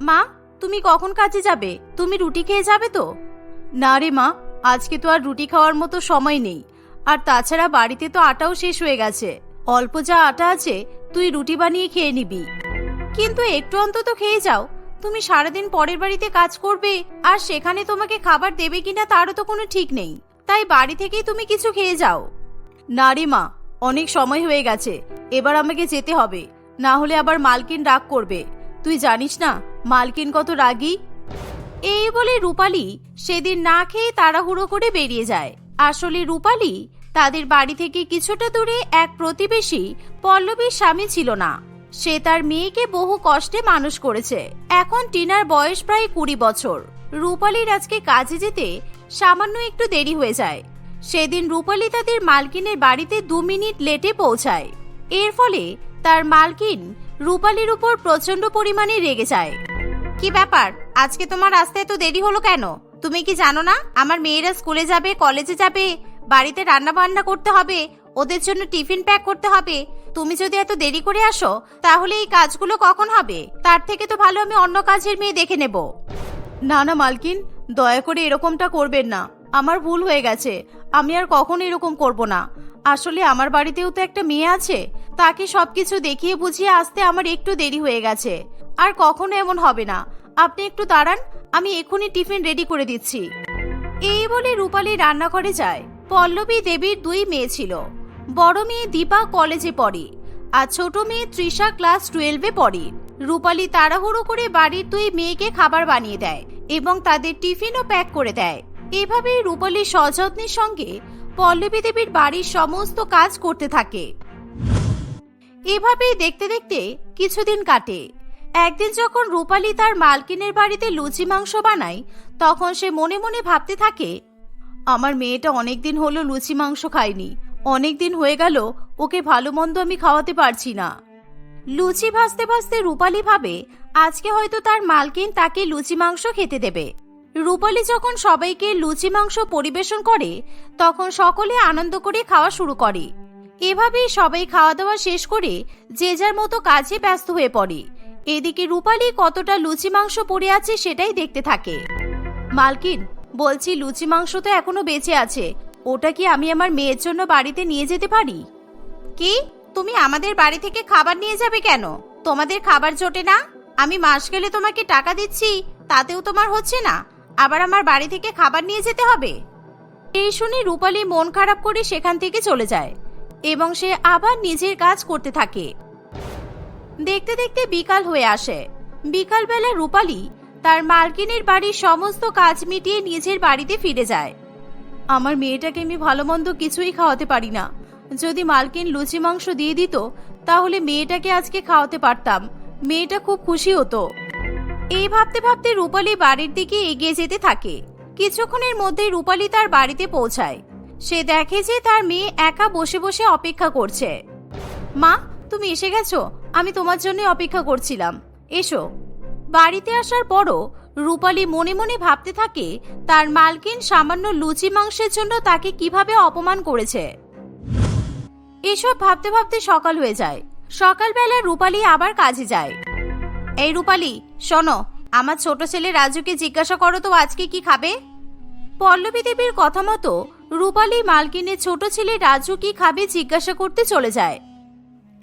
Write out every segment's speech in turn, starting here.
মা, তুমি কখন কাজে যাবে? তুমি রুটি খেয়ে যাবে তো? না রে মা, আজকে তো আর রুটি খাওয়ার মতো সময় নেই। আর তাছাড়া বাড়িতে তো আটাও শেষ হয়ে গেছে। অল্প যা আটা আছে, তুই রুটি বানিয়ে খেয়ে নিবি। কিন্তু একটু অন্তত খেয়ে যাও। তুমি সারাদিন পরের বাড়িতে কাজ করবে, আর সেখানে তোমাকে খাবার দেবে কিনা তারও তো কোনো ঠিক নেই। তাই বাড়ি থেকেই তুমি কিছু খেয়ে যাও। না রে মা, অনেক সময় হয়ে গেছে। এবার আমাকে যেতে হবে। না হলে আবার মালকিন রাগ করবে। তুই জানিস না মালকিন কত রাগী? এই বলে রূপালি সেদিন না খেয়ে তাড়াহুড়ো করে বেরিয়ে যায়। আসলে রূপালি তাদের বাড়ি থেকে কিছুটা দূরে এক প্রতিবেশী পল্লবীর স্বামী ছিল না। সে তার মেয়েকে বহু কষ্টে মানুষ করেছে। এখন টিনার বয়স প্রায় কুড়ি বছর। রূপালির আজকে কাজে যেতে সামান্য একটু দেরি হয়ে যায়। সেদিন রূপালি তাদের মালকিনের বাড়িতে দু মিনিট লেটে পৌঁছায়। এর ফলে তার মালকিন রূপালির উপর প্রচণ্ড পরিমাণে রেগে যায়। কি ব্যাপার? আজকে তোমার আসতে এত দেরি হলো কেন? তুমি কি জানো না? আমার মেয়েরা স্কুলে যাবে, কলেজে যাবে, বাড়িতে রান্না বান্না করতে হবে, ওদের জন্য টিফিন প্যাক করতে হবে। তুমি যদি এত দেরি করে আসো, তাহলে এই কাজগুলো কখন হবে? তার থেকে তো ভালো আমি অন্য কাজের মেয়ে দেখে নেব। না না, মালকিন, দয়া করে এরকমটা করবেন না। আমার ভুল হয়ে গেছে। আমি আর কখন এরকম করব না। আসলে আমার বাড়িতেও তো একটা মেয়ে আছে। তাকে সবকিছু দেখিয়ে বুঝিয়ে আসতে আমার একটু দেরি হয়ে গেছে। আর কখনো এমন হবে না। আপনি একটু দাঁড়ান, আমি এক্ষুনি টিফিন রেডি করে দিচ্ছি। এই বলে রূপালি রান্নাঘরে যায়। পল্লবী দেবীর দুই মেয়ে ছিল। বড় মেয়ে দীপা কলেজে পড়ে আর ছোট মেয়ে তৃষা ক্লাস টুয়েলভে পড়ে। রূপালি তাড়াহুড়ো করে বাড়ির দুই মেয়েকে খাবার বানিয়ে দেয় এবং তাদের টিফিনও প্যাক করে দেয়। এভাবেই রূপালী সযত্নের সঙ্গে পল্লবী দেবীর বাড়ির সমস্ত কাজ করতে থাকে। এভাবেই দেখতে দেখতে কিছুদিন কাটে। একদিন যখন রূপালী তার মালকিনের বাড়িতে লুচি মাংস বানায়, তখন সে মনে মনে ভাবতে থাকে, আমার মেয়েটা অনেকদিন হলো লুচি মাংস খায়নি। অনেকদিন হয়ে গেল, ওকে ভালো মন্দ আমি খাওয়াতে পারছি না। লুচি ভাজতে ভাজতে রূপালী ভাবে, আজকে হয়তো তার মালকিন তাকে লুচি মাংস খেতে দেবে। রূপালি যখন সবাইকে লুচি মাংস পরিবেশন করে, তখন সকলে আনন্দ করে খাওয়া শুরু করে। এভাবেই সবাই খাওয়া দাওয়া শেষ করে যে যার মতো কাজে ব্যস্ত হয়ে পড়ে। এদিকে রূপালী কতটা লুচি মাংস পড়ে আছে সেটাই দেখতে থাকে। মালকিন, বলছি লুচি মাংস তো এখনও বেঁচে আছে, ওটা কি আমি আমার মেয়ের জন্য বাড়িতে নিয়ে যেতে পারি? কি? তুমি আমাদের বাড়ি থেকে খাবার নিয়ে যাবে কেন? তোমাদের খাবার জোটে না? আমি মাস গেলে তোমাকে টাকা দিচ্ছি, তাতেও তোমার হচ্ছে না, আবার আমার বাড়ি থেকে খাবার নিয়ে যেতে হবে। এই শুনে রূপালী মন খারাপ করে সেখান থেকে চলে যায়, এবং সে আবার নিজের কাজ করতে থাকে। দেখতে দেখতে বিকাল হয়ে আসে। বিকালবেলা রূপালী তার মালকিনের বাড়ির সমস্ত কাজ মিটিয়ে নিজের বাড়িতে ফিরে যায়। আমার মেয়েটাকে আমি ভালো মন্দ কিছুই খাওয়াতে পারি না। যদি মালকিন লুচি মাংস দিয়ে দিত, তাহলে মেয়েটাকে আজকে খাওয়াতে পারতাম। মেয়েটা খুব খুশি হতো। এই ভাবতে ভাবতে রূপালী বাড়ির দিকে এগিয়ে যেতে থাকে। কিছুক্ষণের মধ্যে রূপালী তার বাড়িতে পৌঁছায়। সে দেখে যে তার মেয়ে একা বসে বসে অপেক্ষা করছে। মা, তুমি এসে গেছো? আমি তোমার জন্য অপেক্ষা করছিলাম। এসো। বাড়িতে আসার পরও রূপালি মনে মনে ভাবতে থাকে, তার মালকিন সামান্য লুচি মাংসের জন্য তাকে কীভাবে অপমান করেছে। এসব ভাবতে ভাবতে সকাল হয়ে যায়। সকালবেলা রূপালি আবার কাজে যায়। এই রূপালি, শোনো, আমার ছোট ছেলে রাজুকে জিজ্ঞাসা করো তো আজকে কি খাবে? পল্লবী দেবীর কথা মতো রূপালি মালকিনের ছোট ছেলে রাজু কি খাবে জিজ্ঞাসা করতে চলে যায়।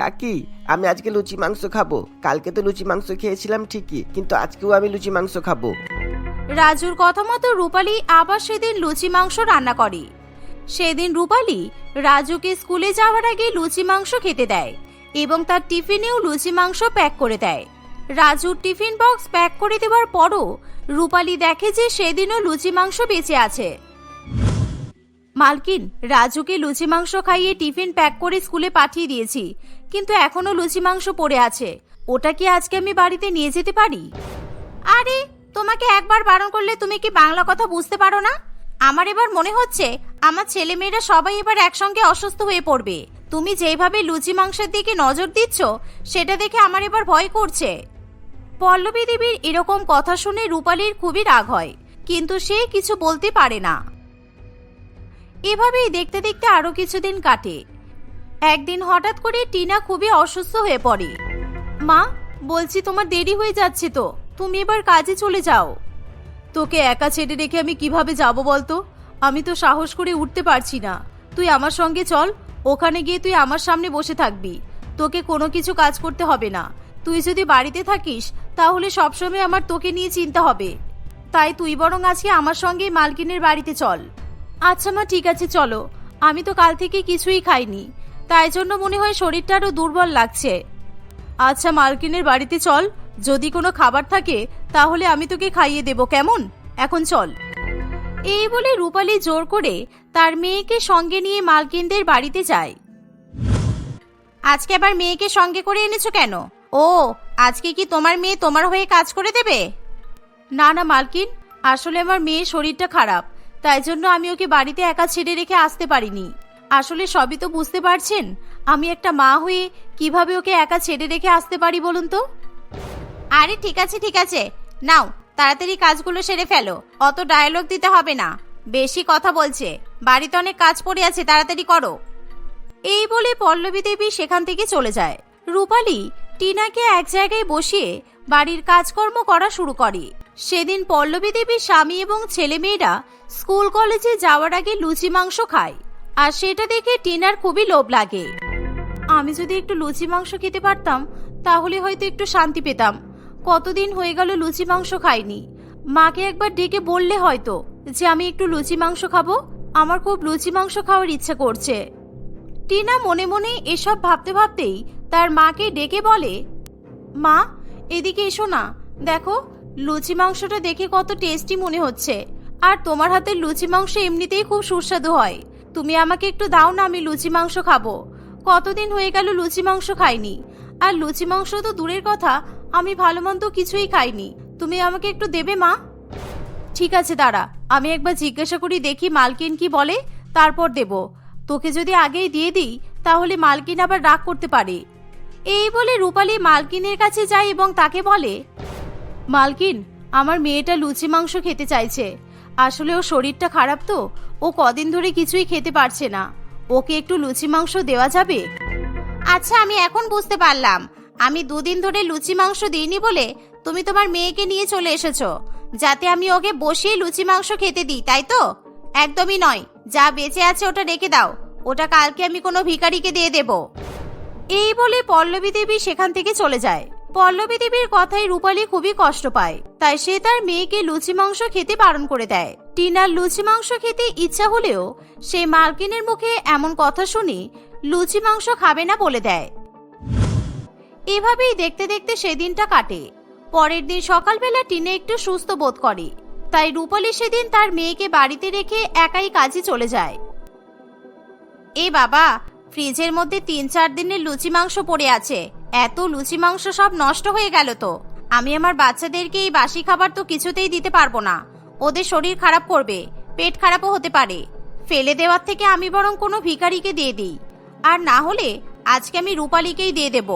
কাকি, আমি আজকে লুচি মাংস খাব। কালকে তো লুচি মাংস খেয়েছিলাম ঠিকই, কিন্তু আজকেও আমি লুচি মাংস খাব। রাজুর কথা মতো রূপালী আবার সেদিন লুচি মাংস রান্না করে। সেদিন রূপালী রাজুকে স্কুলে যাওয়ার আগে লুচি মাংস খেতে দেয় এবং তার টিফিনেও লুচি মাংস প্যাক করে দেয়। রাজুর টিফিন বক্স প্যাক করে দেওয়ার পরও রূপালী দেখে যে সেদিনও লুচি মাংস বেঁচে আছে। মালকিন, রাজুকে লুচি মাংস খাইয়ে টিফিন প্যাক করে স্কুলে পাঠিয়ে দিয়েছি, কিন্তু এখনও লুচি মাংস পড়ে আছে। ওটা কি আজকে আমি বাড়িতে নিয়ে যেতে পারি? আরে, তোমাকে একবার বারণ করলে তুমি কি বাংলা কথা বুঝতে পারো না? আমার এবার মনে হচ্ছে আমার ছেলেমেয়েরা সবাই এবার একসঙ্গে অসুস্থ হয়ে পড়বে। তুমি যেভাবে লুচি মাংসের দিকে নজর দিচ্ছ, সেটা দেখে আমার এবার ভয় করছে। পল্লবী দেবীর এরকম কথা শুনে রূপালীর খুবই রাগ হয়, কিন্তু সে কিছু বলতে পারে না। এভাবেই দেখতে দেখতে আরও কিছুদিন কাটে। একদিন হঠাৎ করে টিনা খুবই অসুস্থ হয়ে পড়ে। মা, বলছি তোমার দেরি হয়ে যাচ্ছে তো, তুমি এবার কাজে চলে যাও। তোকে একা ছেড়ে রেখে আমি কীভাবে যাব বলতো? আমি তো সাহস করে উঠতে পারছি না। তুই আমার সঙ্গে চল, ওখানে গিয়ে তুই আমার সামনে বসে থাকবি। তোকে কোনো কিছু কাজ করতে হবে না। তুই যদি বাড়িতে থাকিস, তাহলে সবসময় আমার তোকে নিয়ে চিন্তা হবে। তাই তুই বরং আজকে আমার সঙ্গে মালকিনের বাড়িতে চল। আচ্ছা মা, ঠিক আছে, চলো। আমি তো কাল থেকে কিছুই খাইনি। তাই জন্য মনে হয় শরীরটা আরও দুর্বল লাগছে। আচ্ছা মালকিনের বাড়িতে চল। যদি কোনো খাবার থাকে, তাহলে আমি তোকে খাইয়ে দেব, কেমন? এখন চল। এই বলে রূপালী জোর করে তার মেয়েকে সঙ্গে নিয়ে মালকিনদের বাড়িতে যায়। আজকে আবার মেয়েকে সঙ্গে করে এনেছো কেন? ও, আজকে কি তোমার মেয়ে তোমার হয়ে কাজ করে দেবে? না না মালকিন আসলে আমার মেয়ের শরীরটা খারাপ। তাই জন্য আমি ওকে বাড়িতে একা ছেড়ে রেখে আসতে পারিনি। আসলে সবই তো বুঝতে পারছেন? আমি একটা মা হয়ে কীভাবে ওকে একা ছেড়ে রেখে আসতে পারি বলুন তো? আরে ঠিক আছে ঠিক আছে। নাও, তাড়াতাড়ি কাজগুলো সেরে ফেলো। অত ডায়লগ দিতে হবে না। বেশি কথা বলছে। বাড়িতে অনেক কাজ পড়ে আছে, তাড়াতাড়ি করো। এই বলে পল্লবী দেবী সেখান থেকে চলে যায়। রূপালী, টিনাকে এক জায়গায় বসিয়ে বাড়ির কাজকর্ম করা শুরু করে। সেদিন পল্লবী দেবীর স্বামী এবং ছেলেমেয়েরা স্কুল কলেজে যাওয়ার আগে লুচি মাংস খায়, আর সেটা দেখে টিনার খুবই লোভ লাগে। আমি যদি একটু লুচি মাংস খেতে পারতাম, তাহলে হয়তো একটু শান্তি পেতাম। কতদিন হয়ে গেল লুচি মাংস খাইনি। মাকে একবার ডেকে বললে হয়তো যে আমি একটু লুচি মাংস খাব, আমার খুব লুচি মাংস খাওয়ার ইচ্ছা করছে। টিনা মনে মনে এসব ভাবতে ভাবতেই তার মাকে ডেকে বলে, মা, এদিকে এসো না। দেখো লুচি মাংসটা দেখে কত টেস্টি মনে হচ্ছে। আর তোমার হাতের লুচি মাংস এমনিতেই খুব সুস্বাদু হয়। তুমি আমাকে একটু দাও না, আমি লুচি মাংস খাব। কতদিন হয়ে গেল লুচি মাংস খাইনি। আর লুচি মাংস তো দূরের কথা, আমি ভালো মন্দ কিছুই খাইনি। তুমি আমাকে একটু দেবে, মা? ঠিক আছে, দাঁড়া। আমি একবার জিজ্ঞাসা করি, দেখি মালকিন কি বলে, তারপর দেব। তোকে যদি আগেই দিয়ে দিই, তাহলে মালকিন আবার রাগ করতে পারে। এই বলে রূপালী মালকিনের কাছে যায় এবং তাকে বলে মালকিন, আমার মেয়েটা লুচি মাংস খেতে চাইছে। আসলে ওর শরীরটা খারাপ তো, ও কদিন ধরে কিছুই খেতে পারছে না। ওকে একটু লুচি মাংস দেওয়া যাবে? আচ্ছা আমি এখন বুঝতে পারলাম। আমি দুদিন ধরে লুচি মাংস দিইনি বলে তুমি তোমার মেয়েকে নিয়ে চলে এসেছ। যাতে আমি ওকে বসিয়ে লুচি মাংস খেতে দিই, তাই তো? একদমই নয়। যা বেঁচে আছে ওটা রেখে দাও। ওটা কালকে আমি কোনো ভিখারিকে দিয়ে দেব। এই বলে পল্লবী দেবী সেখান থেকে চলে যায়। পল্লবী দেবীর কথায় রূপালী খুবই কষ্ট পায়। তাই সে তার মেয়েকে লুচি মাংস খেতে বারণ করে দেয়। টিনার লুচি মাংস খেতে ইচ্ছা হলেও সে মালকিনের মুখে এমন কথা শুনে লুচি মাংস খাবে না বলে দেয়। এভাবেই দেখতে দেখতে সেদিনটা কাটে। পরের দিন সকালবেলা টিনে একটু সুস্থ বোধ করে। তাই রূপালী সেদিন তার মেয়েকে বাড়িতে রেখে একাই কাজে চলে যায়। এ বাবা ফ্রিজের মধ্যে তিন চার দিনের লুচি মাংস পড়ে আছে। এত লুচি মাংস সব নষ্ট হয়ে গেল তো। আমি আমার বাচ্চাদেরকে এই বাসি খাবার তো কিছুতেই দিতে পারব না। ওদের শরীর খারাপ করবে, পেট খারাপও হতে পারে। ফেলে দেওয়ার থেকে আমি বরং কোনো ভিখারিকে দিয়ে দিই। আর না হলে আজকে আমি রূপালীকেই দিয়ে দেব।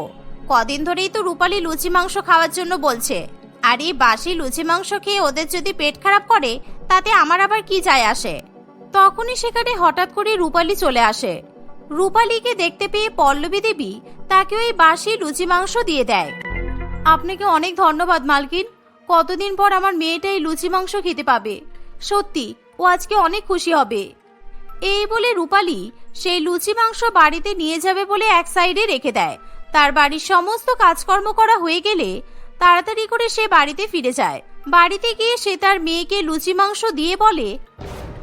কদিন ধরেই তো রূপালী লুচি মাংস খাওয়ার জন্য বলছে। আর এই বাসি লুচি মাংস খেয়ে ওদের যদি পেট খারাপ করে, তাতে আমার আবার কি যায় আসে? তখনই সেখানে হঠাৎ করে রূপালী চলে আসে। রূপালীকে দেখতে পেয়ে পল্লবী দেবী তাকে ওই বাসি লুচি মাংস দিয়ে দেয়। আপনাকে অনেক ধন্যবাদ, মালকিন। কতদিন পর আমার মেয়েটা এই লুচি মাংস খেতে পাবে। সত্যি, ও আজকে অনেক খুশি হবে। এই বলে রূপালী সেই লুচি মাংস বাড়িতে নিয়ে যাবে বলে এক সাইডে রেখে দেয়। তার বাড়ির সমস্ত কাজকর্ম করা হয়ে গেলে তাড়াতাড়ি করে সে বাড়িতে ফিরে যায়। বাড়িতে গিয়ে সে তার মেয়েকে লুচি মাংস দিয়ে বলে,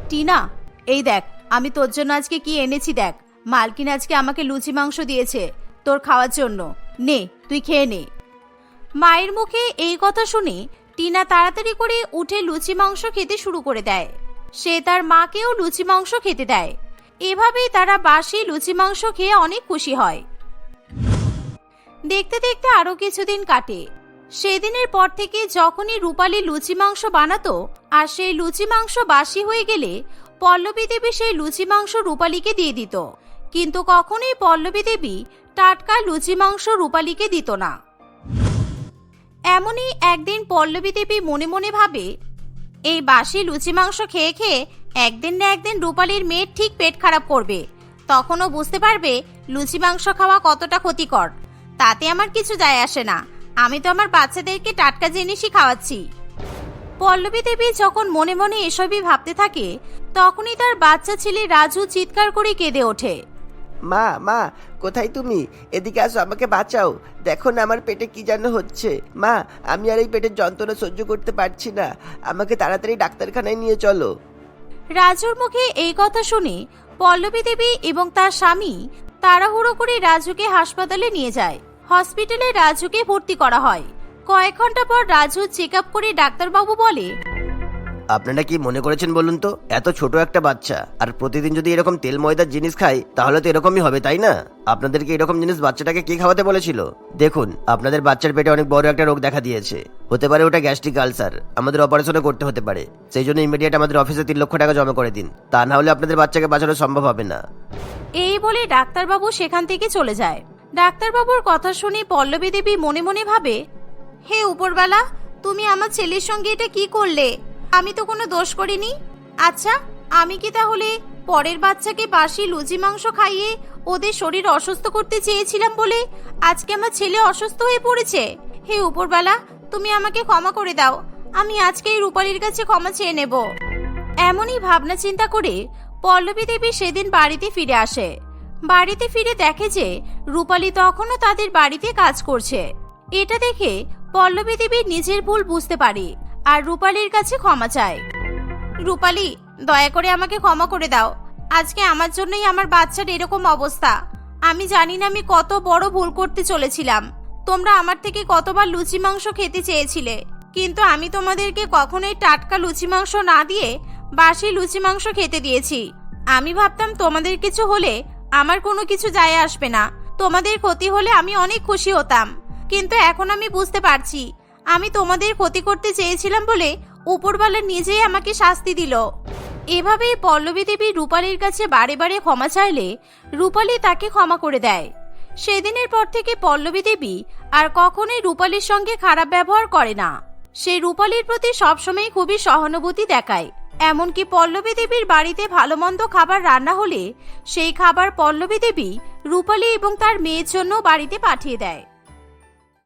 টিনা, এই দেখ, আমি তোর জন্য আজকে কি এনেছি দেখ। মালকিন আজকে আমাকে লুচি মাংস দিয়েছে, তোর খাওয়ার জন্য। নে, তুই খেয়ে নে। মায়ের মুখে এই কথা শুনে টিনা তাড়াতাড়ি করে উঠে লুচি মাংস খেতে শুরু করে দেয়। সে তার মাকেও লুচি মাংস খেতে দেয়। এভাবেই তারা বাসি লুচি মাংস খেয়ে অনেক খুশি হয়। দেখতে দেখতে আরও কিছুদিন কাটে। সেদিনের পর থেকে যখনই রূপালী লুচি মাংস বানাতো আর সেই লুচি মাংস বাসি হয়ে গেলে পল্লবী দেবী সেই লুচি মাংস রূপালীকে দিয়ে দিত। কিন্তু কখনোই পল্লবী দেবী টাটকা লুচি মাংস রূপালীকে দিত না। এমনই একদিন পল্লবী দেবী মনে মনে ভাবে, এই বাসি লুচি মাংস খেয়ে খেয়ে একদিন না একদিন রূপালীর মেয়ের ঠিক পেট খারাপ করবে। তখনও বুঝতে পারবে লুচি মাংস খাওয়া কতটা ক্ষতিকর। তাতে আমার কিছু যায় আসে না। আমি তো আমার বাচ্চাদেরকে টাটকা জিনিসই খাওয়াচ্ছি। পল্লবী দেবী যখন মনে মনে এসবই ভাবতে থাকে, তখনই তার বাচ্চা ছেলে রাজু চিৎকার করে কেঁদে ওঠে। মা মা, কোথায় তুমি? এদিকে আসো, আমাকে বাঁচাও। দেখো না আমার পেটে কি যেন হচ্ছে। মা, আমি আর এই পেটের যন্ত্রণা সহ্য করতে পারছি না। আমাকে তাড়াতাড়ি ডাক্তারখানায় নিয়ে চলো। রাজুর মুখে এই কথা শুনে পল্লবী দেবী এবং তার স্বামী তাড়াহুড়ো করে রাজুকে হাসপাতালে নিয়ে যায়। হসপিটালে রাজুকে ভর্তি করা হয়। কয়েক ঘণ্টা পর রাজু চেক আপ করে ডাক্তারবাবু বলে আপনারা কি মনে করেছেন বলুন তো? এত ছোট একটা বাচ্চা, আর প্রতিদিন যদি এরকম তেল ময়দার জিনিস খাই, তাহলে তো এরকমই হবে, তাই না? আপনাদেরকে এরকম জিনিস বাচ্চাটাকে কে খাওয়াতে বলেছিল? দেখুন, আপনাদের বাচ্চার পেটে অনেক বড় একটা রোগ দেখা দিয়েছে। হতে পারে ওটা গ্যাস্ট্রিক আলসার, আমাদের অপারেশনও করতে হতে পারে। সেই জন্য ইমিডিয়েট আমাদের অফিসে তিন লক্ষ টাকা জমা করে দিন। তা না হলে আপনাদের বাচ্চাকে বাঁচানো সম্ভব হবে না। এই বলে ডাক্তারবাবু সেখান থেকে চলে যায়। ডাক্তারবাবুর কথা শুনে পল্লবী দেবী মনে মনে ভাবে, হে উপরবালা, তুমি আমার ছেলের সঙ্গে এটা কি করলে? আমি তো কোনো দোষ করিনি। আচ্ছা আমি কি তাহলে পরের বাচ্চাকে বাসি লুচি মাংস খাইয়ে ওদের শরীর অসুস্থ করতে চেয়েছিলাম বলে আজকে আমার ছেলে অসুস্থ হয়ে পড়েছে? হে উপরবালা, তুমি আমাকে ক্ষমা করে দাও। আমি আজকেই রূপালীর কাছে ক্ষমা চেয়ে নেব। এমনই ভাবনা চিন্তা করে পল্লবী দেবী সেদিন বাড়িতে ফিরে আসে। বাড়িতে ফিরে দেখে যে রূপালী তখনও তাদের বাড়িতে কাজ করছে। এটা দেখে পল্লবী দেবী নিজের ভুল বুঝতে পারে। আর রূপালীর কাছে ক্ষমা চায় রূপালি, দয়া করে আমাকে ক্ষমা করে দাও। আজকে আমার জন্যই আমার বাচ্চার এরকম অবস্থা। আমি জানি না আমি কত বড় ভুল করতে চলেছিলাম। তোমরা আমার থেকে কতবার লুচি মাংস খেতে চেয়েছিলে। কিন্তু আমি তোমাদেরকে কখনোই টাটকা লুচি মাংস না দিয়ে বাসি লুচি মাংস খেতে দিয়েছি। আমি ভাবতাম তোমাদের কিছু হলে আমার কোনো কিছু যায় আসবে না। তোমাদের ক্ষতি হলে আমি অনেক খুশি হতাম। কিন্তু এখন আমি বুঝতে পারছি আমি তোমাদের ক্ষতি করতে চেয়েছিলাম বলে উপরওয়ালা নিজেই আমাকে শাস্তি দিল। এভাবেই পল্লবী দেবী রূপালীর কাছে বারে বারে ক্ষমা চাইলে রূপালী তাকে ক্ষমা করে দেয়। সেদিনের পর থেকে পল্লবী দেবী আর কখনোই রূপালীর সঙ্গে খারাপ ব্যবহার করে না। সে রূপালীর প্রতি সবসময় খুবই সহানুভূতি দেখায়। এমনকি পল্লবী দেবীর বাড়িতে ভালো মন্দ খাবার রান্না হলে সেই খাবার পল্লবী দেবী রূপালী এবং তার মেয়ের জন্য বাড়িতে পাঠিয়ে দেয়।